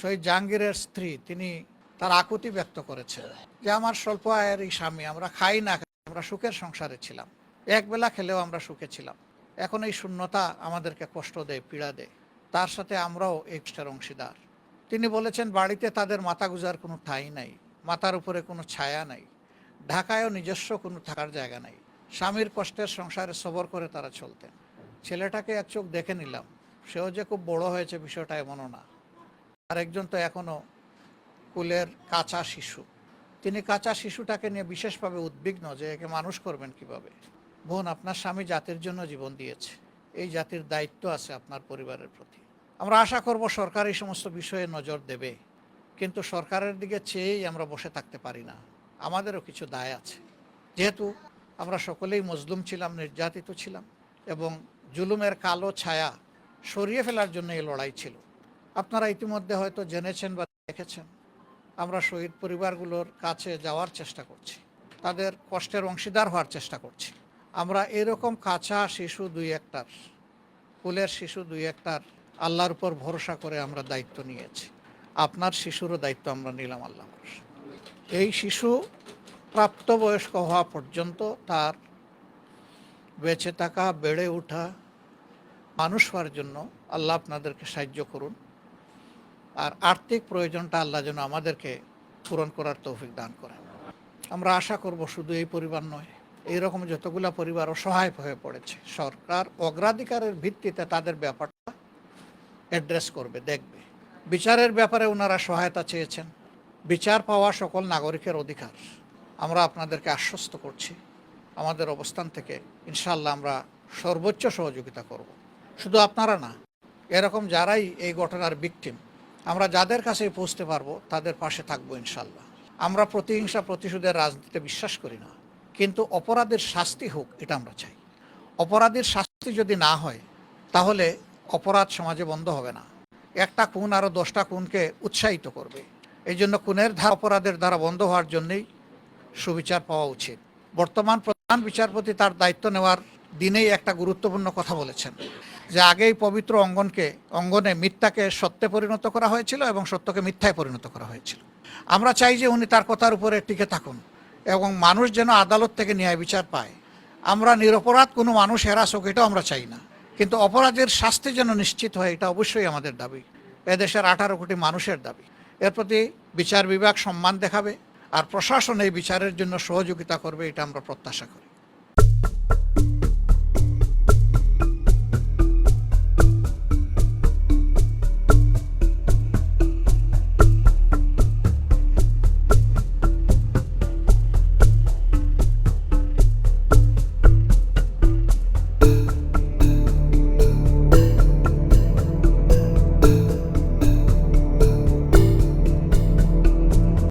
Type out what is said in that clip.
শহীদ জাহাঙ্গীরের স্ত্রী, তিনি তার আকুতি ব্যক্ত করেছেন যে, আমার স্বল্প আয়ের এই স্বামী, আমরা খাই না, আমরা সুখের সংসারে ছিলাম। এক বেলা খেলেও আমরা সুখে ছিলাম। এখন এই শূন্যতা আমাদেরকে কষ্ট দেয়, পীড়া দেয়। তার সাথে আমরাও এই কষ্টের অংশীদার। তিনি বলেছেন, বাড়িতে তাদের মাথা গুজার কোনো ঠাঁই নাই মাথার উপরে কোনো ছায়া নাই। ঢাকায়ও নিজস্ব কোনো থাকার জায়গা নাই। স্বামীর কষ্টের সংসারে সবর করে তারা চলতেন। ছেলেটাকে এক চোখ দেখে নিলাম। সেও যে খুব বড় হয়েছে, বিষয়টা এমনও না। আরেকজন তো এখনও কুলের কাঁচা শিশু। তিনি কাঁচা শিশুটাকে নিয়ে বিশেষভাবে উদ্বিগ্ন যে একে মানুষ করবেন কীভাবে। বোন, আপনার স্বামী জাতির জন্য জীবন দিয়েছে। এই জাতির দায়িত্ব আছে আপনার পরিবারের প্রতি। আমরা আশা করব সরকার এই সমস্ত বিষয়ে নজর দেবে। কিন্তু সরকারের দিকে চেয়েই আমরা বসে থাকতে পারি না। আমাদেরও কিছু দায় আছে। যেহেতু আমরা সকলেই মজলুম ছিলাম, নির্যাতিত ছিলাম এবং জুলুমের কালো ছায়া সরিয়ে ফেলার জন্য এই লড়াই ছিল। আপনারা ইতিমধ্যে হয়তো জেনেছেন বা দেখেছেন, আমরা শহীদ পরিবারগুলোর কাছে যাওয়ার চেষ্টা করছি। তাদের কষ্টের অংশীদার হওয়ার চেষ্টা করছি। আমরা এরকম কাঁচা শিশু দুই একটার কুলের শিশু দুই একটার আল্লাহর উপর ভরসা করে আমরা দায়িত্ব নিয়েছি। আপনার শিশুরও দায়িত্ব আমরা নিলাম আল্লাহ। এই শিশু প্রাপ্তবয়স্ক হওয়া পর্যন্ত তার বেঁচে থাকা, বেড়ে ওঠা, মানুষ হওয়ার জন্য আল্লাহ আপনাদেরকে সাহায্য করুন। আর আর্থিক প্রয়োজনটা আল্লাহ যেন আমাদেরকে পূরণ করার তৌফিক দান করেন। আমরা আশা করব শুধু এই পরিবার নয়, এইরকম যতগুলা পরিবার অসহায় হয়ে পড়েছে, সরকার অগ্রাধিকারের ভিত্তিতে তাদের ব্যাপারটা অ্যাড্রেস করবে, দেখবে। বিচারের ব্যাপারে ওনারা সহায়তা চেয়েছেন। বিচার পাওয়া সকল নাগরিকের অধিকার। আমরা আপনাদেরকে আশ্বস্ত করছি। আমাদের অবস্থান থেকে ইনশাল্লাহ আমরা সর্বোচ্চ সহযোগিতা করব। শুধু আপনারা না, এরকম যারাই এই ঘটনার ভিকটিম আমরা যাদের কাছে পৌঁছতে পারব, তাদের পাশে থাকব ইনশাল্লাহ। আমরা প্রতিহিংসা, প্রতিশোধের রাজনীতিতে বিশ্বাস করি না। কিন্তু অপরাধের শাস্তি হোক, এটা আমরা চাই। অপরাধের শাস্তি যদি না হয়, তাহলে অপরাধ সমাজে বন্ধ হবে না। একটা খুন আরও দশটা খুনকে উৎসাহিত করবে। এই জন্য খুনের ধারা অপরাধের দ্বারা বন্ধ হওয়ার জন্যই সুবিচার পাওয়া উচিত। বর্তমান প্রধান বিচারপতি তার দায়িত্ব নেওয়ার দিনেই একটা গুরুত্বপূর্ণ কথা বলেছেন। যে আগেই পবিত্র অঙ্গনকে, অঙ্গনে মিথ্যাকে সত্যে পরিণত করা হয়েছিল এবং সত্যকে মিথ্যায় পরিণত করা হয়েছিল। আমরা চাই যে উনি তার কথার উপরে টিকে থাকুন এবং মানুষ যেন আদালত থেকে ন্যায় বিচার পায়। আমরা নিরপরাধ কোনো মানুষ হেরাস হোক এটাও আমরা চাই না। কিন্তু অপরাধের শাস্তি যেন নিশ্চিত হয়, এটা অবশ্যই আমাদের দাবি। এদেশের আঠারো কোটি মানুষের দাবি। এর প্রতি বিচার বিভাগ সম্মান দেখাবে আর প্রশাসন এই বিচারের জন্য সহযোগিতা করবে, এটা আমরা প্রত্যাশা করি।